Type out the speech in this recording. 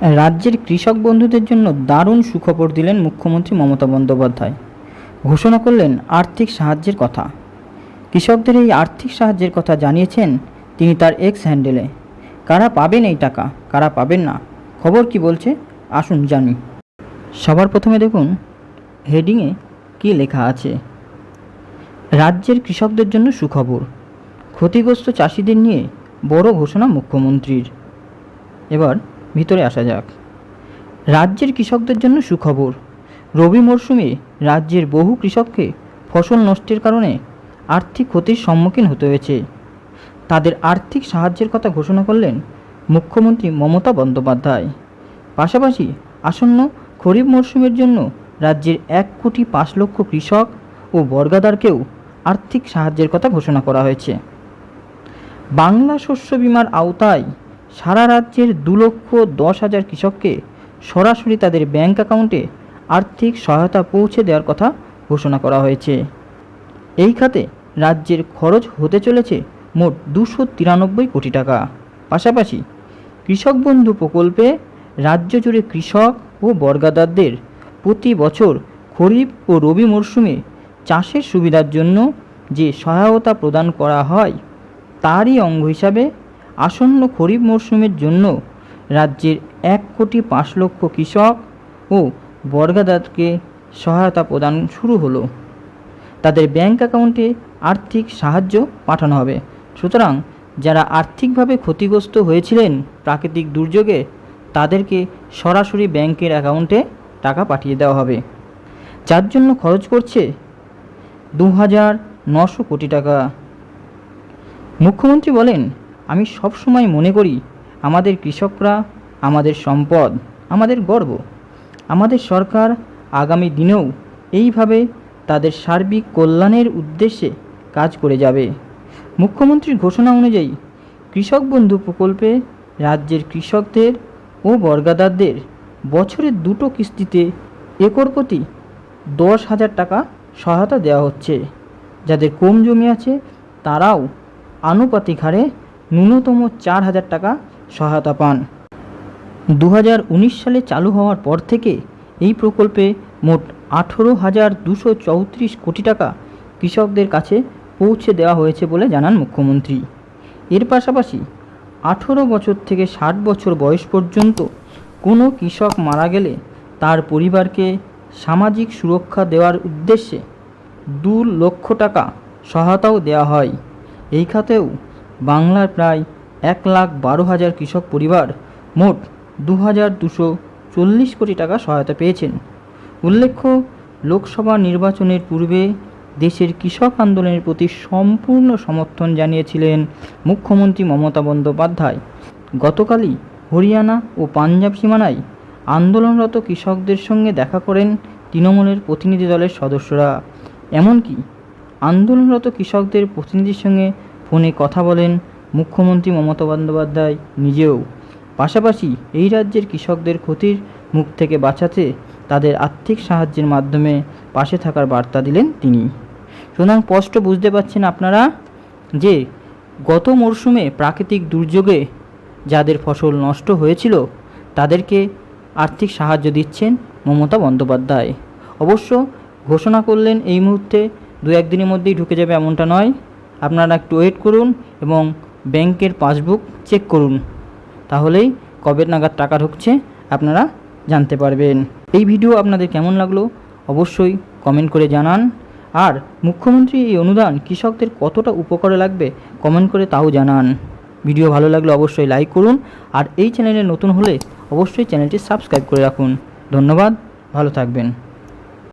রাজ্যের কৃষক বন্ধুদের জন্য দারুণ সুখবর দিলেন মুখ্যমন্ত্রী মমতা বন্দ্যোপাধ্যায়। ঘোষণা করলেন আর্থিক সাহায্যের কথা। কৃষকদের এই আর্থিক সাহায্যের কথা জানিয়েছেন তিনি তার এক্স হ্যান্ডেলে কারা পাবেন এই টাকা, কারা পাবেন না, খবর কি বলছে, আসুন জানি। সবার প্রথমে দেখুন হেডিংয়ে কি লেখা আছে। রাজ্যের কৃষকদের জন্য সুখবর, ক্ষতিগ্রস্ত চাষিদের নিয়ে বড় ঘোষণা মুখ্যমন্ত্রীর। এবার ভিতরে আসা যাক। রাজ্যের কৃষকদের জন্য সুখবর। রবি মরশুমে রাজ্যের বহু কৃষককে ফসল নষ্টের কারণে আর্থিক ক্ষতির সম্মুখীন হতে হয়েছে। তাদের আর্থিক সাহায্যের কথা ঘোষণা করলেন মুখ্যমন্ত্রী মমতা বন্দ্যোপাধ্যায়। পাশাপাশি আসন্ন খরিফ মরশুমের জন্য রাজ্যের এক কোটি পাঁচ লক্ষ কৃষক ও বর্গাদারকেও আর্থিক সাহায্যের কথা ঘোষণা করা হয়েছে। বাংলা শস্য বিমার আওতায় সারা রাজ্যের দু লক্ষ দশ হাজার কৃষককে সরাসরি তাদের ব্যাংক অ্যাকাউন্টে আর্থিক সহায়তা পৌঁছে দেওয়ার কথা ঘোষণা করা হয়েছে। এই খাতে রাজ্যের খরচ হতে চলেছে মোট দুশো তিরানব্বই কোটি টাকা। পাশাপাশি কৃষক বন্ধু প্রকল্পে রাজ্য জুড়ে কৃষক ও বর্গাদারদের প্রতি বছর খরিফ ও রবি মরশুমে চাষের সুবিধার জন্য যে সহায়তা প্রদান করা হয়, তারই অঙ্গ হিসাবে আসন্ন খরিফ মরশুমের জন্য রাজ্যের এক কোটি পাঁচ লক্ষ কৃষক ও বর্গাদাতকে সহায়তা প্রদান শুরু হলো। তাদের ব্যাংক অ্যাকাউন্টে আর্থিক সাহায্য পাঠানো হবে। সুতরাং যারা আর্থিকভাবে ক্ষতিগ্রস্ত হয়েছিলেন প্রাকৃতিক দুর্যোগে, তাদেরকে সরাসরি ব্যাংকের অ্যাকাউন্টে টাকা পাঠিয়ে দেওয়া হবে। যার জন্য খরচ করছে দু হাজার নশো কোটি টাকা। মুখ্যমন্ত্রী বলেন আমি সবসময় মনে করি, আমাদের কৃষকরা আমাদের সম্পদ, আমাদের গর্ব। আমাদের সরকার আগামী দিনেও এইভাবে তাদের সার্বিক কল্যাণের উদ্দেশ্যে কাজ করে যাবে। মুখ্যমন্ত্রীর ঘোষণা অনুযায়ী, কৃষক বন্ধু প্রকল্পে রাজ্যের কৃষকদের ও বর্গাদারদের বছরের দুটো কিস্তিতে একর প্রতি দশ হাজার টাকা সহায়তা দেওয়া হচ্ছে। যাদের কম জমি আছে, তারাও আনুপাতিক হারে ন্যূনতম চার হাজার টাকা সহায়তা পান। দু হাজার উনিশ সালে চালু হওয়ার পর থেকে এই প্রকল্পে মোট আঠেরো হাজার দুশো চৌত্রিশ কোটি টাকা কৃষকদের কাছে পৌঁছে দেওয়া হয়েছে বলে জানান মুখ্যমন্ত্রী। এর পাশাপাশি আঠেরো বছর থেকে ষাট বছর বয়স পর্যন্ত কোনো কৃষক মারা গেলে তার পরিবারকে সামাজিক সুরক্ষা দেওয়ার উদ্দেশ্যে দু লক্ষ টাকা সহায়তাও দেওয়া হয়। এই খাতেও বাংলার প্রায় এক লাখ বারো হাজার কৃষক পরিবার মোট দু হাজার দুশো চল্লিশ কোটি টাকা সহায়তা পেয়েছেন। উল্লেখ্য, লোকসভা নির্বাচনের পূর্বে দেশের কৃষক আন্দোলনের প্রতি সম্পূর্ণ সমর্থন জানিয়েছিলেন মুখ্যমন্ত্রী মমতা বন্দ্যোপাধ্যায়। গতকালই হরিয়ানা ও পাঞ্জাব সীমানায় আন্দোলনরত কৃষকদের সঙ্গে দেখা করেন তৃণমূলের প্রতিনিধি দলের সদস্যরা। এমনকি আন্দোলনরত কৃষকদের প্রতিনিধির সঙ্গে ফোনে কথা বলেন মুখ্যমন্ত্রী মমতা বন্দ্যোপাধ্যায় নিজেও। পাশাপাশি এই রাজ্যের কৃষকদের ক্ষতির মুখ থেকে বাঁচাতে তাদের আর্থিক সাহায্যের মাধ্যমে পাশে থাকার বার্তা দিলেন তিনি। সুতরাং স্পষ্ট বুঝতে পারছেন আপনারা যে, গত মরশুমে প্রাকৃতিক দুর্যোগে যাদের ফসল নষ্ট হয়েছিল, তাদেরকে আর্থিক সাহায্য দিচ্ছেন মমতা বন্দ্যোপাধ্যায়। অবশ্য ঘোষণা করলেন এই মুহূর্তে দু একদিনের মধ্যেই ঢুকে যাবে এমনটা নয়। আপনারা একটু ওয়েট করুন এবং ব্যাংকের পাসবুক চেক করুন। তাহলেই কবে নাগাদ টাকা ঢুকছে আপনারা জানতে পারবেন। এই ভিডিও আপনাদের কেমন লাগল অবশ্যই কমেন্ট করে জানান। আর মুখ্যমন্ত্রী এই অনুদান কৃষকদের কতটা উপকারে লাগবে কমেন্ট করে তাও জানান। ভিডিও ভালো লাগলে অবশ্যই লাইক করুন আর এই চ্যানেলে নতুন হলে অবশ্যই চ্যানেলটি সাবস্ক্রাইব করে রাখুন। ধন্যবাদ, ভালো থাকবেন।